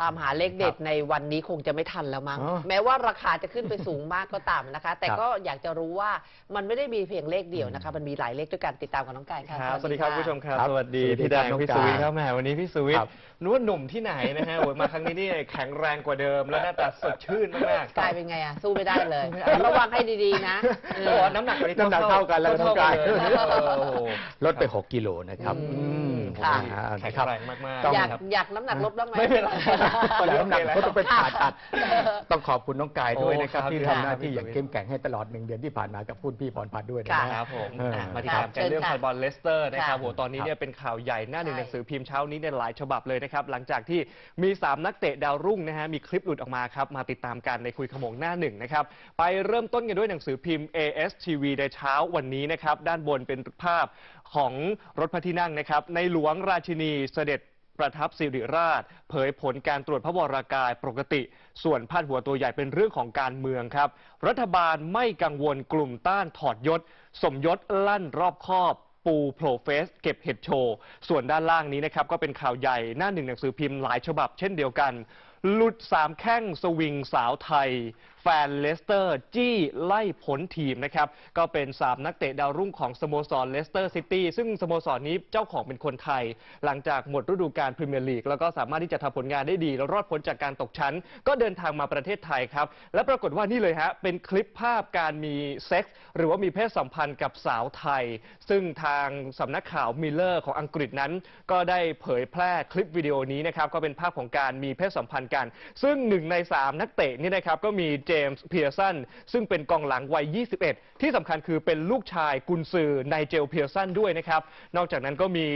ตามหาเลขเด็ดในวันนี้คงจะไม่ทันแล้วมั้ง อ๋อแม้ว่าราคาจะขึ้นไปสูงมากก็ตามนะคะ แต่ครับก็อยากจะรู้ว่ามันไม่ได้มีเพียงเลขเดียวนะคะ มันมีหลายเลขด้วยกันติดตามกับน้องกายค่ะครับสวัสดีครับะคุณผู้ชมครับ ครับสวัสดีสวัสดีพี่แดงครับพี่น้องสุวิทกายย์ครับแหมวันนี้พี่สุวิทครัย์บนึกว่าหนุ่มที่ไหนนะฮะโอ้ยมาครั้งนี้นี่แข็งแรงกว่าเดิม แล้วหน้าตาสดชื่นมากๆกายเป็นไงอะ สู้ไม่ได้เลยระวังให้ดีๆนะเอโอ้อน้ำหนักวันนี้น้ำหนักเท่ากันแล้วน้องกาย เท่ๆเลยนะเออโอ้โห ลดไป 6 กิโลนะครับ อืม อืมค่ะ อ่าแข็งนะครับแรงมากๆต้อง อยากครับ อยากน้ำหนักลดบ้างไหม ไม่เป็นไร ตอนนี้น้ำหนักก็ต้องไปผ่าตัดเออต้องขอบคุณน้องกายด้วยนะครับ โอ้ครับที่ครับทำหน้าที่ครับอย่างเข้มแข็งให้ตลอดหนึ่งเดือนที่ผ่านมากับพูดพี่พรพัฒน์ด้วยนะค่ะฮะครับผมเออ อะมาติดตามกันครับเรื่องเชิญค่ะฟุตบอลเลสเตอร์นะครับค่ะโหตอนนี้เนี่ยเป็นข่าวใหญ่หน้าหนึ่งใช่หนังสือพิมพ์เช้านี้ในยหลายฉบับเลยนะครับ หลังจากที่มี 3 นักเตะดาวรุ่งนะฮะมีคลิปหลุดออกมาครับ มาติดตามกันในคุยขโมงหน้าหนึ่งนะครับ ไปเริ่มต้นกันด้วยหนังสือพิมพ์ ASTV ในเช้าวันนี้นะครับ ด้านบนเป็นภาพของรถพระที่นั่งนะครับในหลวงราชินีเสด็จประทับสิริราช เผยผลการตรวจพระวรากายปกติ ส่วนพาดหัวตัวใหญ่เป็นเรื่องของการเมืองครับ รัฐบาลไม่กังวลกลุ่มต้านถอดยศ สมยศลั่นรอบคอบปูโผล่เฟสเก็บเห็ดโชว์ ส่วนด้านล่างนี้นะครับ ก็เป็นข่าวใหญ่หน้าหนึ่งหนังสือพิมพ์หลายฉบับเช่นเดียวกัน หลุดสามแข้งสวิงสาวไทย แฟนเลสเตอร์ จี้ไล่ผลทีมนะครับ ก็เป็น 3 นักเตะดาวรุ่งของสโมสรเลสเตอร์ซิตี้ซึ่งสโมสรนี้เจ้าของเป็นคนไทย หลังจากหมดฤดูกาลพรีเมียร์ลีก แล้วก็สามารถที่จะทำผลงานได้ดี แล้วรอดพ้นจากการตกชั้น ก็เดินทางมาประเทศไทยครับ และปรากฏว่านี่เลยฮะ เป็นคลิปภาพการมีเซ็กส์หรือว่ามีเพศสัมพันธ์กับสาวไทย ซึ่งทางสำนักข่าวมิลเลอร์ของอังกฤษนั้น ก็ได้เผยแพร่คลิปวิดีโอนี้นะครับก็เป็นภาพของการมีเพศสัมพันธ์กัน ซึ่งหนึ่งใน3นักเตะนี่นะครับก็มีเจจมส์เพียร์สันซึ่งเป็นกองหลังวัย 21 ที่สำคัญคือเป็นลูกชายกุนซือไนเจลเพียร์สันด้วยนะครับ นอกจากนั้นก็มี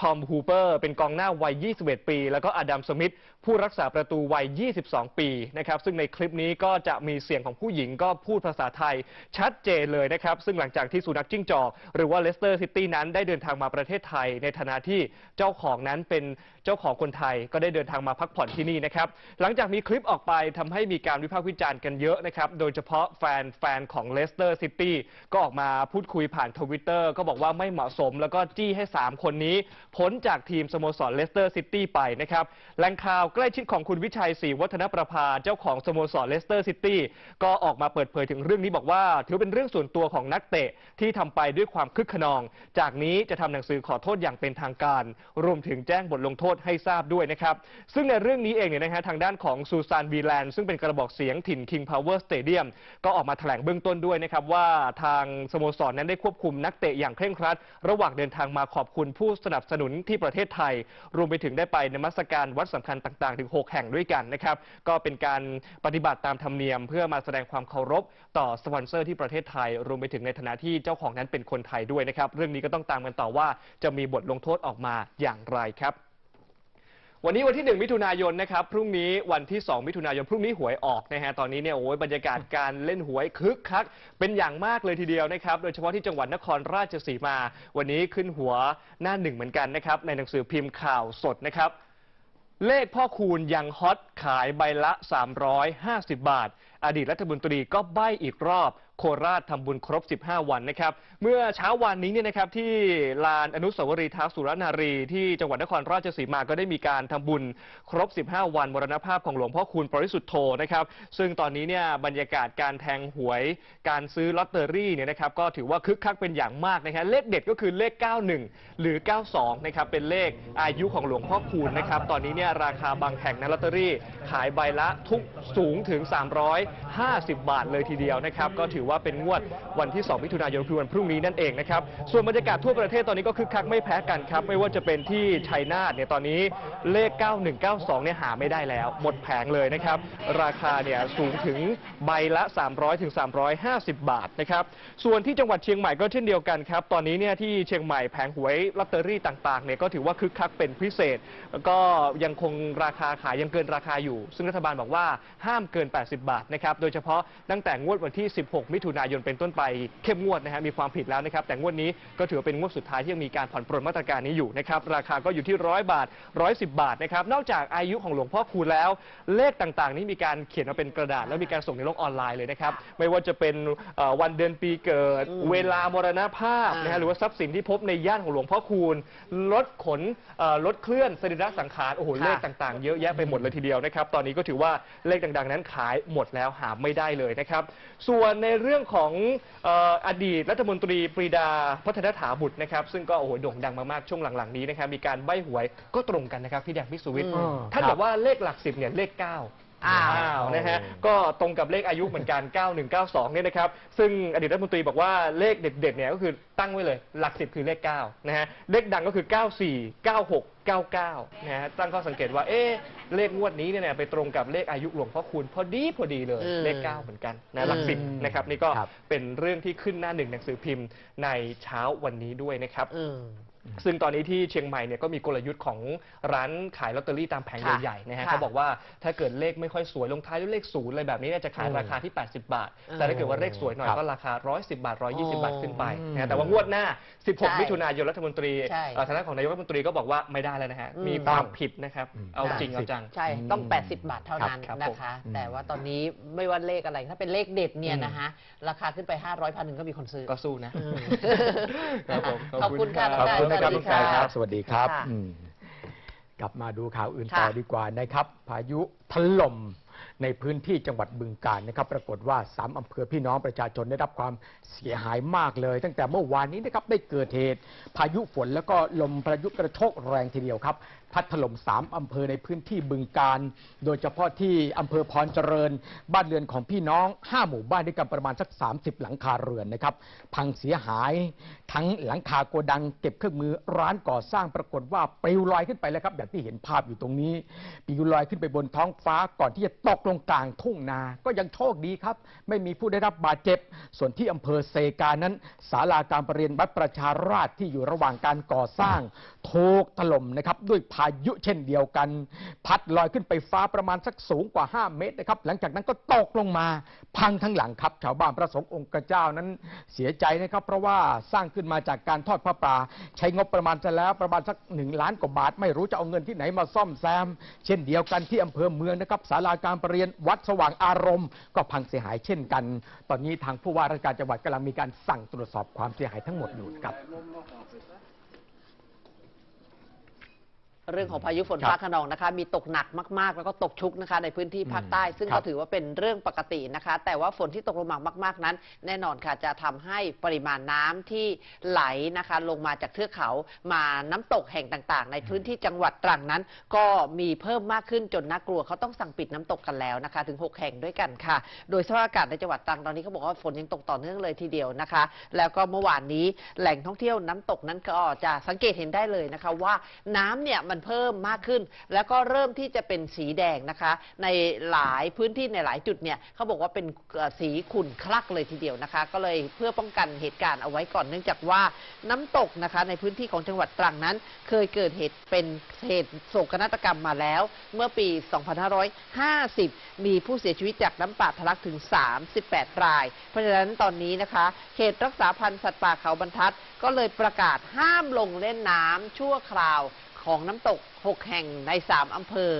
ทอมฮูเปอร์เป็นกองหน้าวัย 21 ปี แล้วก็อดัมสมิธผู้รักษาประตูวัย 22 ปีนะครับซึ่งในคลิปนี้ก็จะมีเสียงของผู้หญิงก็พูดภาษาไทยชัดเจนเลยนะครับ ซึ่งหลังจากที่สุนัขจิ้งจอก หรือว่าเลสเตอร์ซิตี้นั้นได้เดินทางมาประเทศไทย ในฐานะที่เจ้าของนั้นเป็นเจ้าของคนไทยก็ได้เดินทางมาพักผ่อนที่นี่นะครับหลังจากมีคลิปออกไปทำให้มีการวิพากษ์วิจารณ์กันเยอะนะครับ โดยเฉพาะแฟนแฟนของเลสเตอร์ซิตี้ก็ออกมาพูดคุยผ่านทวิตเตอร์ก็บอกว่าไม่เหมาะสม แล้วก็จี้ให้ 3 คนนี้ พ้นจากทีมสโมสรเลสเตอร์ซิตี้ไปนะครับแหล่งข่าวใกล้ชิดของคุณวิชัยศรีวัฒนประภาเจ้าของสโมสรเลสเตอร์ซิตี้ก็ออกมาเปิดเผยถึงเรื่องนี้บอกว่า ถือเป็นเรื่องส่วนตัวของนักเตะที่ทำไปด้วยความคึกขนอง จากนี้จะทำหนังสือขอโทษอย่างเป็นทางการ รวมถึงแจ้งบทลงโทษให้ทราบด้วยนะครับซึ่งในเรื่องนี้เองเนี่ยนะฮะทางด้านของซูซานวีแลนด์ซึ่งเป็นกระบอกเสียงถิ่นคิง King Power Stadium ก็ออกมาแถลงเบื้องต้นด้วยนะครับว่าทางสโมสรนั้นได้ควบคุมนักเตะอย่างเคร่งครัด ระหว่างเดินทางมาขอบคุณผู้สนับสนุนที่ประเทศไทย รวมไปถึงได้ไปนมัสการวัดสำคัญต่างๆ ถึง 6 แห่งด้วยกันนะครับก็เป็นการปฏิบัติตามธรรมเนียม เพื่อมาแสดงความเคารพต่อสปอนเซอร์ที่ประเทศไทย รวมไปถึงในฐานะที่เจ้าของนั้นเป็นคนไทยด้วยนะครับเรื่องนี้ก็ต้องตามกันต่อว่าจะมีบทลงโทษออกมาอย่างไรครับ วันนี้วันที่ 1 มิถุนายนนะครับ พรุ่งนี้วันที่ 2 มิถุนายน พรุ่งนี้หวยออกนะฮะ ตอนนี้เนี่ยโอ้ยบรรยากาศการเล่นหวยคึกคัก เป็นอย่างมากเลยทีเดียวนะครับ โดยเฉพาะที่จังหวัดนครราชสีมา วันนี้ขึ้นหัวหน้าหนึ่งเหมือนกันนะครับ ในหนังสือพิมพ์ข่าวสดนะครับ เลขพ่อคูณยังฮอตขายใบละ 350 บาทอดีตรัฐมนตรีก็ใบ้อีกรอบ โคราชทำบุญครบ 15 วันนะครับ เมื่อเช้าวันนี้เนี่ยนะครับที่ลานอนุสาวรีย์ท้าวสุรนารี ที่จังหวัดนครราชสีมาก็ได้มีการทำบุญครบ 15 วันมรณภาพของหลวงพ่อคูณปริสุทธโธนะครับ ซึ่งตอนนี้เนี่ยบรรยากาศการแทงหวย การซื้อลอตเตอรี่เนี่ยนะครับก็ถือว่าคึกคักเป็นอย่างมากนะครับเลขเด็ดก็คือเลข 91 หรือ 92 นะครับเป็นเลขอายุของหลวงพ่อคูณนะครับตอนนี้เนี่ยราคาบางแห่งนะลอตเตอรี่ขายใบละทุกสูงถึง 300 50 บาทเลยทีเดียวนะครับก็ถือว่าเป็นงวดวันที่ 2 มิถุนายนคือวันพรุ่งนี้นั่นเองนะครับส่วนบรรยากาศทั่วประเทศตอนนี้ก็คึกคักไม่แพ้กันครับไม่ว่าจะเป็นที่ชัยนาทเนี่ยตอนนี้เลข 9192 เนี่ยหาไม่ได้แล้วหมดแผงเลยนะครับราคาเนี่ยสูงถึงใบละ 300ถึง350 บาทนะครับส่วนที่จังหวัดเชียงใหม่ก็เช่นเดียวกันครับตอนนี้เนี่ยที่เชียงใหม่แผงหวยลอตเตอรี่ต่างๆเนี่ยก็ถือว่าคึกคักเป็นพิเศษแล้วก็ยังคงราคาขายยังเกินราคาอยู่ ซึ่งรัฐบาลบอกว่าห้ามเกิน 80 บาทนะนะครับ โดยเฉพาะตั้งแต่งวดวันที่ 16 มิถุนายนเป็นต้นไปเข้มงวดนะฮะมีความผิดแล้วนะครับ แต่งวดนี้ก็ถือว่าเป็นงวดสุดท้ายที่ยังมีการผ่อนปรนมาตรการนี้อยู่นะครับ ราคาก็อยู่ที่ร้อยบาท 110 บาทนะครับ นอกจากอายุของหลวงพ่อคูณแล้ว เลขต่างๆ นี้มีการเขียนมาเป็นกระดาษ แล้วมีการส่งในโลกออนไลน์เลยนะครับ ไม่ว่าจะเป็นเอ่อวันเดือนปีเกิดอืมเวลามรณภาพนะฮะอ่าหรือว่าทรัพย์สินที่พบในย่านของหลวงพ่อคูณรถขนเอ่อรถเคลื่อนสรีระสังขารโอ้โหค่ะเลขต่างๆ เยอะแยะไปหมดเลยทีเดียวนะครับ ตอนนี้ก็ถือว่าเลขดังๆ นั้นขายหมดแล้วหาไม่ได้เลยนะครับ ส่วนในเรื่องของเอ่ออดีตรัฐมนตรีปรีดาพัฒนถาบุตรนะครับ ซึ่งก็โอ้โหโด่งดังมากๆช่วงหลังๆนี้นะครับมีการใบ้หวยก็ตรงกันนะครับพี่แดงพี่สุวิทย์อืมท่านบอกว่าเลขหลักสิบเนี่ยเลขเก้า อ้าวอ้าวนะฮะก็ตรงกับเลขอายุเหมือนกัน 9192 เนี่ยนะครับ ซึ่งอดีตรัฐมนตรีบอกว่าเลขเด็ดๆเนี่ยก็คือตั้งไว้เลย หลักสิบคือเลข 9 นะฮะ เลขดังก็คือ 94 96 99 นะฮะ ตั้งข้อสังเกตว่า เอ๊ะเลขงวดนี้เนี่ยไปตรงกับเลขอายุหลวงพ่อคูณพอดีพอดีเลยอืมเลข 9 เหมือนกันนะหลักสิบอืมนะครับนี่ก็ครับเป็นเรื่องที่ขึ้นหน้าหนึ่งหนังสือพิมพ์ในเช้าวันนี้ด้วยนะครับอืม ซึ่งตอนนี้ที่เชียงใหม่เนี่ยก็มีกลยุทธ์ของร้านขายลอตเตอรี่ตามแผงค่ะใหญ่ๆนะฮะค่ะเขาบอกว่าถ้าเกิดเลขไม่ค่อยสวยลงท้ายด้วยเลขศูนย์อะไรแบบนี้เนี่ยจะขายอืมราคาที่ 80 บาทอืมแต่ถ้าเกิดว่าเลขสวยหน่อยครับก็ราคา 110 บาท 120 บาทขึ้นไปอืมนะฮะแต่ว่างวดหน้า ใช่16 มิถุนายนรัฐมนตรีใช่ เอ่อทางด้านของนายกรัฐมนตรีก็บอกว่าไม่ได้แล้วนะฮะอืมมีความผิดนะครับอืมเอาจริงเอาจัง ใช่ ต้องอืม80 บาทเท่านั้นครับนะคะผมแต่ว่าตอนนี้ไม่ว่าเลขอะไร ถ้าเป็นเลขเด็ดเนี่ยอืมนะคะราคาขึ้นไป 500พันหนึ่งก็มีคนซื้อก็สู้นะ อืมครับผมขอบคุณค่ะรัขอบคุณนะครับสวัลุสงดีกายค่ะครับ สวัสดีครับค่ะอืมกลับมาดูข่าวอื่นค่ะต่อดีกว่านะครับ พายุถล่ม ในพื้นที่จังหวัดบึงกาฬนะครับ ปรากฏว่าสามอำเภอพี่น้องประชาชนได้รับความเสียหายมากเลย ตั้งแต่เมื่อวานนี้นะครับได้เกิดเหตุ พายุฝนแล้วก็ลมพายุกระโชกแรงทีเดียวครับ พัดถล่มสามอำเภอในพื้นที่บึงการโดยเฉพาะที่อำเภอพรเจริญ บ้านเรือนของพี่น้อง 5 หมู่บ้านด้วยกันประมาณสัก 30 หลังคาเรือนนะครับ พังเสียหาย ทั้งหลังคาโกดัง เก็บเครื่องมือร้านก่อสร้างปรากฏว่าปลิวลอยขึ้นไปแล้วครับอย่างที่เห็นภาพอยู่ตรงนี้ปลิวลอยขึ้นไปบนท้องฟ้าก่อนที่จะตกลงกลางทุ่งนา ก็ยังโชคดีครับ ไม่มีผู้ได้รับบาดเจ็บ ส่วนที่อำเภอเซกานั้นศาลาการประเรียนวัดประชาราชที่อยู่ระหว่างการก่อสร้างถูกถล่มนะครับด้วยพายุเช่นเดียวกัน พัดลอยขึ้นไปฟ้าประมาณสักสูงกว่า 5 เมตรนะครับหลังจากนั้นก็ตกลงมา พังทั้งหลังครับชาวบ้านพระสงฆ์องค์เจ้านั้นเสียใจนะครับ เพราะว่าสร้างขึ้นมาจากการทอดพระป่า ใช้งบประมาณจะแล้วประมาณสักหนึ่งล้านกว่าบาท ไม่รู้จะเอาเงินที่ไหนมาซ่อมแซม เช่นเดียวกันที่อำเภอเมืองนะครับศาลาการประเรียนวัดสว่างอารมณ์ ก็พังเสียหายเช่นกัน ตอนนี้ทางผู้ว่าราชการจังหวัดกำลังมีการสั่งตรวจสอบความเสียหายทั้งหมดอยู่ครับ เรื่องของพายุฝนครับฟ้าขนองนะคะ มีตกหนักมาก ๆ แล้วก็ตกชุกนะคะ ในพื้นที่ภาคใต้ ซึ่งครัก็บถือว่าเป็นเรื่องปกตินะคะ แต่ว่าฝนที่ตกลงมามาก ๆ นั้น แน่นอนค่ะจะทำให้ปริมาณน้ำที่ไหลนะคะ ลงมาจากเทือกเขามาน้ำตกแห่งต่าง ๆ ในพื้นที่จังหวัดตรังนั้น ก็มีเพิ่มมากขึ้นจนน่ากลัวเขาต้องสั่งปิดน้ำตกกันแล้วนะคะ ถึง 6 แห่งด้วยกันค่ะ โดยสภาพอากาศในจังหวัดตรังตอนนี้เขาบอกว่าฝนยังตกต่อเนื่องเลยทีเดียวนะคะ แล้วก็เมื่อวานนี้แหล่งท่องเที่ยวน้ำตกนั้นก็จะสังเกตเห็นได้เลยนะคะ ว่าน้ำเนี่ยมันเพิ่มมากขึ้น แล้วก็เริ่มที่จะเป็นสีแดงนะคะ ในหลายพื้นที่ในหลายจุดเนี่ยเขาบอกว่าเป็นสีขุ่นคลักเลยทีเดียวนะคะ ก็เลยเพื่อป้องกันเหตุการณ์เอาไว้ก่อนเนื่องจากว่าน้ำตกนะคะ ในพื้นที่ของจังหวัดตรังนั้น เคยเกิดเหตุเป็นเหตุโศกนาฏกรรมมาแล้ว เมื่อปี 2550 มีผู้เสียชีวิตจากน้ำป่าทะลักถึง 38 ราย เพราะฉะนั้นตอนนี้นะคะเขตรักษาพันธุ์สัตว์ป่าเขาบรรทัด ก็เลยประกาศห้ามลงเล่นน้ำชั่วคราว ของน้ำตก 6 แห่งใน 3 อำเภอ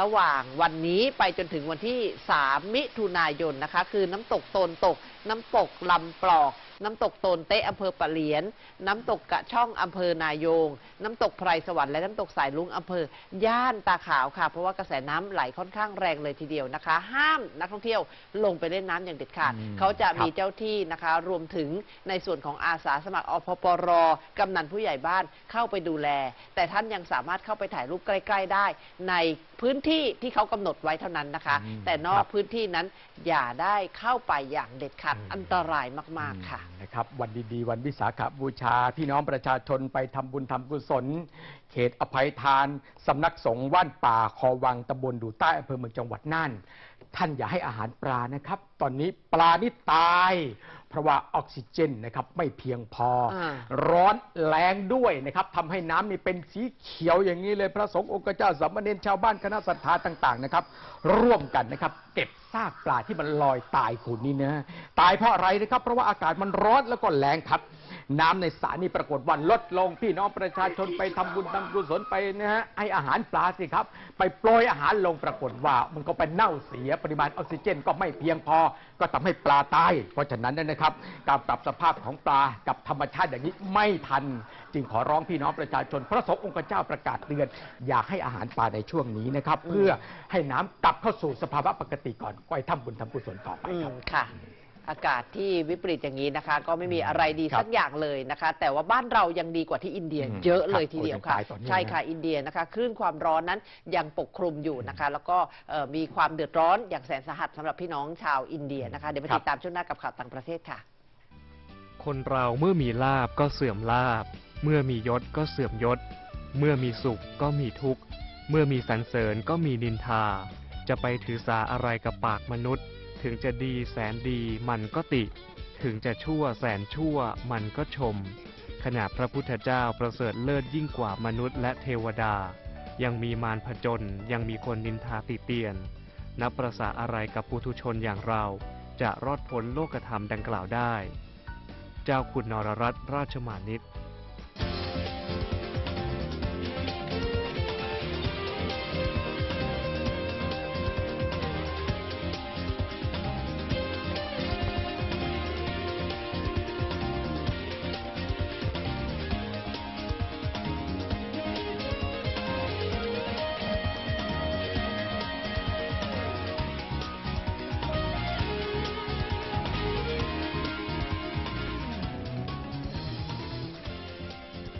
ระหว่างวันนี้ไปจนถึงวันที่ 3 มิถุนายนนะคะ คือน้ำตกโตนตก น้ำตกลำปลอกน้ำตกโตนเตะอำเภอปะเหลียน น้ำตกกระช่องอำเภอนายง น้ำตกไพรสวรรค์และน้ำตกสายลุงอำเภอย่านตาขาวค่ะ เพราะว่ากระแสน้ำไหลค่อนข้างแรงเลยทีเดียวนะคะ ห้ามนักท่องเที่ยวลงไปเล่นน้ำอย่างเด็ดขาดอืมเขาจะมีครับเจ้าที่นะคะ รวมถึงในส่วนของอาสาสมัครอพปรกำนันผู้ใหญ่บ้านเข้าไปดูแล แต่ท่านยังสามารถเข้าไปถ่ายรูปใกล้ ๆ ได้ ในพื้นที่ที่เขากำหนดไว้เท่านั้นนะคะอืมแต่นอครักบพื้นที่นั้นอย่าได้เข้าไปอย่างเด็ดขาดอืมอันตรายมาก ๆ ค่ะอืมนะครับ วันดีๆ วันวิสาขบูชา พี่น้องประชาชนไปทำบุญทำกุศล เขตอภัยทานสำนักสงฆ์ว่านป่าคอวังตำบลดูใต้อำเภอเมืองจังหวัดน่าน ท่านอย่าให้อาหารปลานะครับ ตอนนี้ปลานี่ตาย เพราะว่าออกซิเจนนะครับไม่เพียงพออาร้อนแรงด้วยนะครับทำให้น้ำนี่เป็นสีเขียวอย่างนี้เลยพระสงฆ์องค์เจ้าสามเณรชาวบ้านคณะศรัทธาต่าง ๆ นะครับ ร่วมกันนะครับ เก็บซากปลาที่มันลอยตายคุณนี่นะ ตายเพราะอะไรนะครับ เพราะว่าอากาศมันร้อนแล้วก็แรงครับ น้ำในสระนี่ปรากฏว่าลดลง พี่น้องประชาชนไปทำบุญทำกุศลไปนะฮะให้อาหารปลาสิครับ ไปโปรยอาหารลงปรากฏว่า มันก็ไปเน่าเสียปริมาณออกซิเจนก็ไม่เพียงพอ ก็ทำให้ปลาตาย เพราะฉะนั้นนะครับ การปรับสภาพของปลากับธรรมชาติอย่างนี้ไม่ทัน จึงขอร้องพี่น้องประชาชน พระสงฆ์องค์เจ้าประกาศเตือน อย่าให้อาหารปลาในช่วงนี้นะครับ เพื่อให้น้ำกลับเข้าสู่สภาวะปกติก่อนก็ให้ทำบุญทำกุศลต่อไปครับค่ะ อากาศที่วิปริตอย่างนี้นะคะ ก็ไม่มีอะไรดีครับสักอย่างเลยนะคะ แต่ว่าบ้านเรายังดีกว่าที่อินเดียอืมเยอะเลยครับทีเดียวโอ้ยค่ะยังตายต่อเนื่องใช่ค่ะอินเดียนะคะคลื่นความร้อนนั้นยังปกคลุมอยู่นะคะ แล้วก็เอ่อมีความเดือดร้อนอย่างแสนสาหัสสำหรับพี่น้องชาวอินเดียนะคะเดี๋ยวไปครับติดตามช่วงหน้ากับข่าวต่างประเทศค่ะ คนเราเมื่อมีลาบก็เสื่อมลาบ เมื่อมียศก็เสื่อมยศ เมื่อมีสุขก็มีทุกข์ เมื่อมีสรรเสริญก็มีนินทา จะไปถือสาอะไรกับปากมนุษย์ ถึงจะดีแสนดีมันก็ติ ถึงจะชั่วแสนชั่วมันก็ชม ขณะพระพุทธเจ้าประเสริฐเลิศยิ่งกว่ามนุษย์และเทวดา ยังมีมารผจญยังมีคนนินทาติเตียน นับประสาอะไรกับปุถุชนอย่างเรา จะรอดพ้นโลกธรรมดังกล่าวได้ เจ้าคุณนรรัตนราชมานิต